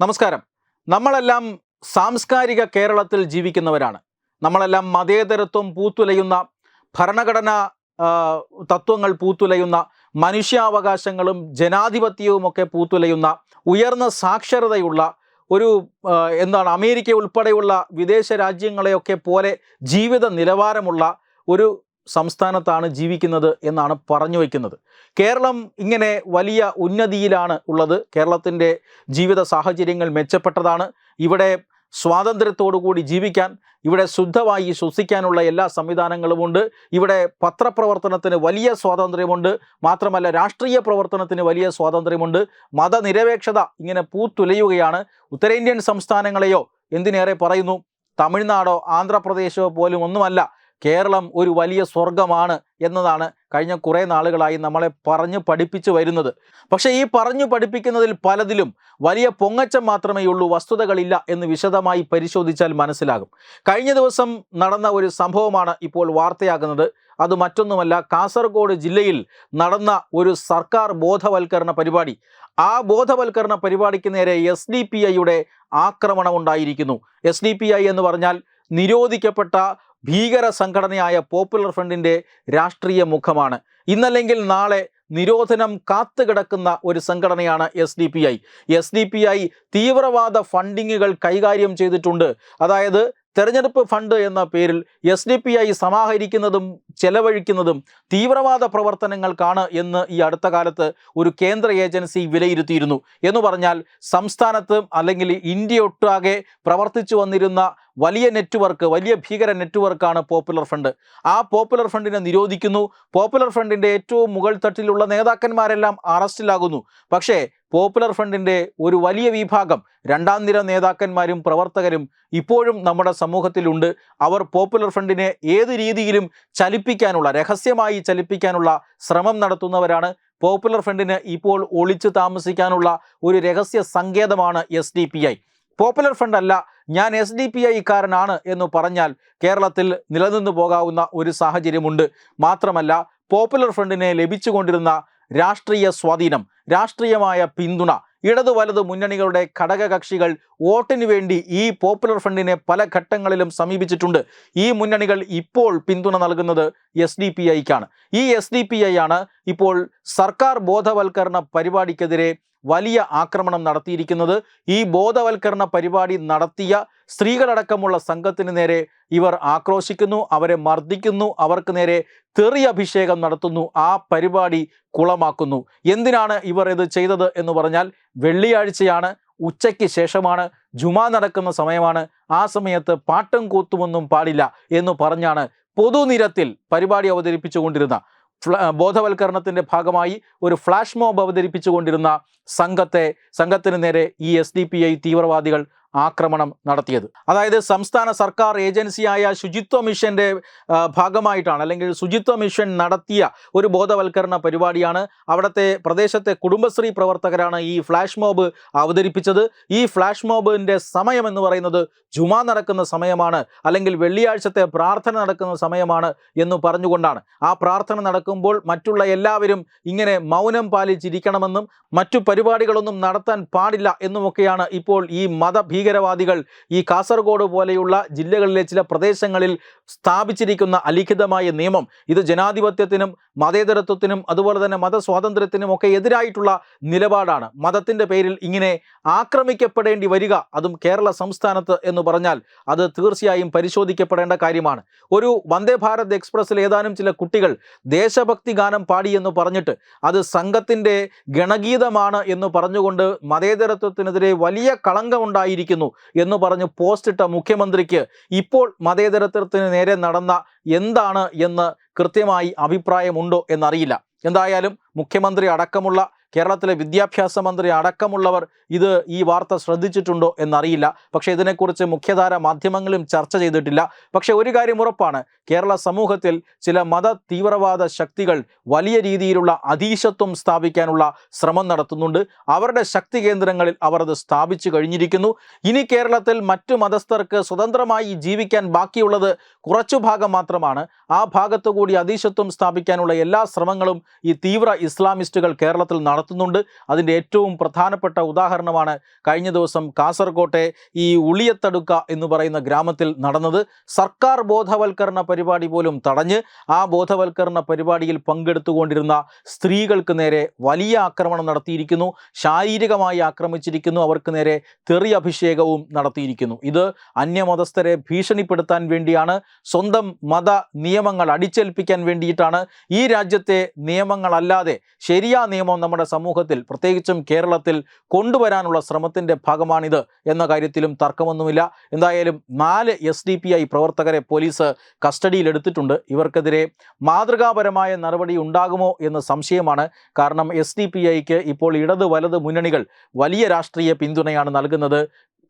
നമസ്കാരം. നമ്മളെല്ലാം സാംസ്കാരിക കേരളത്തിൽ ജീവിക്കുന്നവരാണ്. നമ്മളെല്ലാം മതേതരത്വം പൂത്തുലയുന്ന ഭരണഘടന തത്വങ്ങൾ പൂത്തുലയുന്ന മനുഷ്യാവകാശങ്ങളും ജനാധിപത്യവും ഒക്കെ പൂത്തുലയുന്ന ഉയർന്ന സാക്ഷരതയുള്ള ഒരു എന്താണ് അമേരിക്ക ഉൾപ്പെടെയുള്ള വിദേശ രാജ്യങ്ങളെയൊക്കെ പോലെ ജീവിത നിലവാരമുള്ള ഒരു സംസ്ഥാനത്താണ് ജീവിക്കുന്നത് എന്നാണ് പറഞ്ഞു വയ്ക്കുന്നത്. കേരളം ഇങ്ങനെ വലിയ ഉന്നതിയിലാണ് ഉള്ളത്. കേരളത്തിന്റെ ജീവിത സാഹചര്യങ്ങൾ മെച്ചപ്പെട്ടതാണ്. ഇവിടെ സ്വാതന്ത്ര്യത്തോടുകൂടി ജീവിക്കാൻ ഇവിടെ ശുദ്ധമായി ശ്വസിക്കാനുള്ള എല്ലാ സംവിധാനങ്ങളുമുണ്ട് ഇവിടെ പത്രപ്രവർത്തനത്തിന് വലിയ സ്വാതന്ത്ര്യമുണ്ട്. മാത്രമല്ല രാഷ്ട്രീയ പ്രവർത്തനത്തിന് വലിയ സ്വാതന്ത്ര്യമുണ്ട്. മതനിരപേക്ഷത ഇങ്ങനെ പൂത്തുലയുകയാണ്. ഉത്തരേന്ത്യൻ സംസ്ഥാനങ്ങളെയോ എന്തിനേറെ പറയുന്നു? തമിഴ്നാടോ ആന്ധ്രാപ്രദേശോ പോലും ഒന്നുമല്ല. കേരളം ഒരു വലിയ സ്വർഗമാണ് എന്നതാണ് കഴിഞ്ഞ കുറേ നാളുകളായി നമ്മളെ പറഞ്ഞു പഠിപ്പിച്ചു വരുന്നത്. പക്ഷേ ഈ പറഞ്ഞു പഠിപ്പിക്കുന്നതിൽ പലതിലും വലിയ പൊങ്ങച്ചം മാത്രമേ ഉള്ളൂ വസ്തുതകളില്ല എന്ന് വിശദമായി പരിശോധിച്ചാൽ മനസ്സിലാകും. കഴിഞ്ഞ ദിവസം നടന്ന ഒരു സംഭവമാണ് ഇപ്പോൾ വാർത്തയാകുന്നത്. അത് മറ്റൊന്നുമല്ല കാസർഗോഡ് ജില്ലയിൽ നടന്ന ഒരു സർക്കാർ ബോധവൽക്കരണ പരിപാടി. ആ ബോധവൽക്കരണ പരിപാടിക്ക് നേരെ എസ് ഡി പി ഐയുടെ ആക്രമണം ഉണ്ടായിരിക്കുന്നു. എസ് ഡി പി ഐ എന്ന് പറഞ്ഞാൽ നിരോധിക്കപ്പെട്ട ഭീകര സംഘടനയായ പോപ്പുലർ ഫ്രണ്ടിന്റെ രാഷ്ട്രീയ മുഖമാണ്. ഇന്നല്ലെങ്കിൽ നാളെ നിരോധനം കാത്തുകിടക്കുന്ന ഒരു സംഘടനയാണ് S D P I S D P I തീവ്രവാദ ഫണ്ടിങ്ങുകൾ കൈകാര്യം ചെയ്തിട്ടുണ്ട്. അതായത് തെരഞ്ഞെടുപ്പ് ഫണ്ട് എന്ന പേരിൽ എസ് ഡി പി ഐ സമാഹരിക്കുന്നതും ചെലവഴിക്കുന്നതും തീവ്രവാദ പ്രവർത്തനങ്ങൾക്കാണ് എന്ന് ഈ അടുത്ത കാലത്ത് ഒരു കേന്ദ്ര ഏജൻസി വിലയിരുത്തിയിരുന്നു. എന്ന് പറഞ്ഞാൽ സംസ്ഥാനത്ത് അല്ലെങ്കിൽ ഇന്ത്യ ഒട്ടാകെ പ്രവർത്തിച്ചു വന്നിരുന്ന വലിയ നെറ്റ്വർക്ക് വലിയ ഭീകര നെറ്റ്വർക്കാണ് പോപ്പുലർ ഫ്രണ്ട് ആ പോപ്പുലർ ഫ്രണ്ടിനെ നിരോധിക്കുന്നു. പോപ്പുലർ ഫ്രണ്ടിന്റെ ഏറ്റവും മുകൾ തട്ടിലുള്ള നേതാക്കന്മാരെല്ലാം അറസ്റ്റിലാകുന്നു. പക്ഷേ പോപ്പുലർ ഫ്രണ്ടിന്റെ ഒരു വലിയ വിഭാഗം രണ്ടാം നിര നേതാക്കന്മാരും പ്രവർത്തകരും ഇപ്പോഴും നമ്മുടെ സമൂഹത്തിലുണ്ട്. അവർ പോപ്പുലർ ഫ്രണ്ടിനെ ഏത് രീതിയിലും ചലിപ്പിക്കാനുള്ള രഹസ്യമായി ചലിപ്പിക്കാനുള്ള ശ്രമം നടത്തുന്നവരാണ്. പോപ്പുലർ ഫ്രണ്ടിന് ഇപ്പോൾ ഒളിച്ചു താമസിക്കാനുള്ള ഒരു രഹസ്യ സങ്കേതമാണ് എസ് പോപ്പുലർ ഫ്രണ്ട് അല്ല ഞാൻ എസ് ഡി പി ഐക്കാരനാണ് എന്ന് പറഞ്ഞാൽ കേരളത്തിൽ നിലനിന്നു പോകാവുന്ന ഒരു സാഹചര്യമുണ്ട്. മാത്രമല്ല പോപ്പുലർ ഫ്രണ്ടിനെ ലഭിച്ചുകൊണ്ടിരുന്ന രാഷ്ട്രീയ സ്വാധീനം രാഷ്ട്രീയമായ പിന്തുണ ഇടതു വലതു മുന്നണികളുടെ ഘടകകക്ഷികൾ വോട്ടിന് വേണ്ടി ഈ പോപ്പുലർ ഫ്രണ്ടിനെ പല ഘട്ടങ്ങളിലും സമീപിച്ചിട്ടുണ്ട്. ഈ മുന്നണികൾ ഇപ്പോൾ പിന്തുണ നൽകുന്നത് എസ് ഡി പി ഐക്കാണ് ഈ എസ് ഡി പി ഐ ആണ് ഇപ്പോൾ സർക്കാർ ബോധവൽക്കരണ പരിപാടിക്കെതിരെ വലിയ ആക്രമണം നടത്തിയിരിക്കുന്നത്. ഈ ബോധവൽക്കരണ പരിപാടി നടത്തിയ സ്ത്രീകളടക്കമുള്ള സംഘത്തിന് നേരെ ഇവർ ആക്രോശിക്കുന്നു അവരെ മർദ്ദിക്കുന്നു അവർക്ക് നേരെ തെറി അഭിഷേകം നടത്തുന്നു ആ പരിപാടി കുളമാക്കുന്നു. എന്തിനാണ് ഇവർ ഇത് ചെയ്തത് എന്ന് പറഞ്ഞാൽ വെള്ളിയാഴ്ചയാണ് ഉച്ചയ്ക്ക് ശേഷമാണ് ജുമാ നടക്കുന്ന സമയമാണ് ആ സമയത്ത് പാട്ടും കൂത്തുമൊന്നും പാടില്ല എന്ന് പറഞ്ഞാണ് പൊതുനിരത്തിൽ പരിപാടി അവതരിപ്പിച്ചുകൊണ്ടിരുന്ന ബോധവൽക്കരണത്തിന്റെ ഭാഗമായി ഒരു ഫ്ലാഷ് മോബ് അവതരിപ്പിച്ചുകൊണ്ടിരുന്ന സംഘത്തെ സംഘത്തിന് നേരെ ഈ എസ് തീവ്രവാദികൾ ആക്രമണം നടത്തിയത്. അതായത് സംസ്ഥാന സർക്കാർ ഏജൻസിയായ ശുചിത്വ മിഷന്റെ ഭാഗമായിട്ടാണ് അല്ലെങ്കിൽ ശുചിത്വ മിഷൻ നടത്തിയ ഒരു ബോധവൽക്കരണ പരിപാടിയാണ് അവിടുത്തെ പ്രദേശത്തെ കുടുംബശ്രീ പ്രവർത്തകരാണ് ഈ ഫ്ലാഷ് മോബ് അവതരിപ്പിച്ചത്. ഈ ഫ്ലാഷ് മോബിന്റെ സമയം എന്ന് പറയുന്നത് ജുമാ നടക്കുന്ന സമയമാണ് അല്ലെങ്കിൽ വെള്ളിയാഴ്ചത്തെ പ്രാർത്ഥന നടക്കുന്ന സമയമാണ് എന്ന് പറഞ്ഞുകൊണ്ടാണ്. ആ പ്രാർത്ഥന നടക്കുമ്പോൾ മറ്റുള്ള എല്ലാവരും ഇങ്ങനെ മൗനം പാലിച്ചിരിക്കണമെന്നും മറ്റു പരിപാടികളൊന്നും നടത്താൻ പാടില്ല എന്നുമൊക്കെയാണ് ഇപ്പോൾ ഈ മതഭീകരവാദികൾ ഈ കാസർഗോഡ് പോലെയുള്ള ജില്ലകളിലെ ചില പ്രദേശങ്ങളിൽ സ്ഥാപിച്ചിരിക്കുന്ന അലിഖിതമായ നിയമം. ഇത് ജനാധിപത്യത്തിനും മതേതരത്വത്തിനും അതുപോലെ തന്നെ മതസ്വാതന്ത്ര്യത്തിനും ഒക്കെ എതിരായിട്ടുള്ള നിലപാടാണ്. മതത്തിന്റെ പേരിൽ ഇങ്ങനെ ആക്രമിക്കപ്പെടേണ്ടി വരിക അതും കേരള സംസ്ഥാനത്ത് എന്ന് പറഞ്ഞാൽ അത് തീർച്ചയായും പരിശോധിക്കപ്പെടേണ്ട കാര്യമാണ്. ഒരു വന്ദേ ഭാരത് എക്സ്പ്രസ്സിൽ ഏതാനും ചില കുട്ടികൾ ദേശഭക്തി ഗാനം പാടിയെന്ന് പറഞ്ഞിട്ട് അത് സംഘത്തിന്റെ ഗണഗീതമാണ് എന്ന് പറഞ്ഞുകൊണ്ട് മതേതരത്വത്തിനെതിരെ വലിയ കളങ്കമുണ്ടായിരിക്കുന്നു എന്ന് പറഞ്ഞ് പോസ്റ്റിട്ട മുഖ്യമന്ത്രിക്ക് ഇപ്പോൾ മതേതരത്വത്തിന് നേരെ നടന്ന എന്താണ് എന്ന് കൃത്യമായി അഭിപ്രായമുണ്ടോ എന്നറിയില്ല. എന്തായാലും മുഖ്യമന്ത്രി അടക്കമുള്ള കേരളത്തിലെ വിദ്യാഭ്യാസ മന്ത്രി അടക്കമുള്ളവർ ഇത് ഈ വാർത്ത ശ്രദ്ധിച്ചിട്ടുണ്ടോ എന്നറിയില്ല. പക്ഷെ ഇതിനെക്കുറിച്ച് മുഖ്യധാര മാധ്യമങ്ങളും ചർച്ച ചെയ്തിട്ടില്ല. പക്ഷെ ഒരു കാര്യം ഉറപ്പാണ്. കേരള സമൂഹത്തിൽ ചില മത തീവ്രവാദ ശക്തികൾ വലിയ രീതിയിലുള്ള അധീശത്വം സ്ഥാപിക്കാനുള്ള ശ്രമം നടത്തുന്നുണ്ട്. അവരുടെ ശക്തി കേന്ദ്രങ്ങളിൽ അവർ അത് സ്ഥാപിച്ചു കഴിഞ്ഞിരിക്കുന്നു. ഇനി കേരളത്തിൽ മറ്റു മതസ്ഥർക്ക് സ്വതന്ത്രമായി ജീവിക്കാൻ ബാക്കിയുള്ളത് കുറച്ചു ഭാഗം മാത്രമാണ്. ആ ഭാഗത്തുകൂടി അതീശത്വം സ്ഥാപിക്കാനുള്ള എല്ലാ ശ്രമങ്ങളും ഈ തീവ്ര ഇസ്ലാമിസ്റ്റുകൾ കേരളത്തിൽ നടത്തുന്നു നടത്തുന്നുണ്ട്. അതിന്റെ ഏറ്റവും പ്രധാനപ്പെട്ട ഉദാഹരണമാണ് കഴിഞ്ഞ ദിവസം കാസർകോട്ടെ ഈ ഉളിയത്തടുക്ക എന്ന് പറയുന്ന ഗ്രാമത്തിൽ നടന്നത്. സർക്കാർ ബോധവൽക്കരണ പരിപാടി പോലും തടഞ്ഞ് ആ ബോധവൽക്കരണ പരിപാടിയിൽ പങ്കെടുത്തുകൊണ്ടിരുന്ന സ്ത്രീകൾക്ക് നേരെ വലിയ ആക്രമണം നടത്തിയിരിക്കുന്നു. ശാരീരികമായി ആക്രമിച്ചിരിക്കുന്നു. അവർക്ക് നേരെ തെറി അഭിഷേകവും നടത്തിയിരിക്കുന്നു. ഇത് അന്യമതസ്ഥരെ ഭീഷണിപ്പെടുത്താൻ വേണ്ടിയാണ്. സ്വന്തം മത നിയമങ്ങൾ അടിച്ചേൽപ്പിക്കാൻ വേണ്ടിയിട്ടാണ്. ഈ രാജ്യത്തെ നിയമങ്ങളല്ലാതെ ശരിയാ നിയമം നമ്മുടെ സമൂഹത്തിൽ പ്രത്യേകിച്ചും കേരളത്തിൽ കൊണ്ടുവരാനുള്ള ശ്രമത്തിന്റെ ഭാഗമാണിത് എന്ന കാര്യത്തിലും തർക്കമൊന്നുമില്ല. എന്തായാലും നാല് എസ് ഡി പി ഐ പ്രവർത്തകരെ പോലീസ് കസ്റ്റഡിയിലെടുത്തിട്ടുണ്ട്. ഇവർക്കെതിരെ മാതൃകാപരമായ നടപടി ഉണ്ടാകുമോ എന്ന് സംശയമാണ്. കാരണം എസ് ഡി പി ഐക്ക് ഇപ്പോൾ ഇടത് വലത് മുന്നണികൾ വലിയ രാഷ്ട്രീയ പിന്തുണയാണ് നൽകുന്നത്.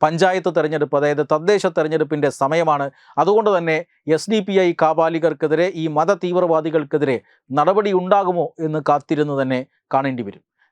പഞ്ചായത്ത് തെരഞ്ഞെടുപ്പ് അതായത് തദ്ദേശ തെരഞ്ഞെടുപ്പിന്റെ സമയമാണ്. അതുകൊണ്ട് തന്നെ എസ് ഡി പി ഐ കാപാലികർക്കെതിരെ ഈ മത തീവ്രവാദികൾക്കെതിരെ നടപടി ഉണ്ടാകുമോ എന്ന് കാത്തിരുന്ന് തന്നെ കാണേണ്ടി വരും.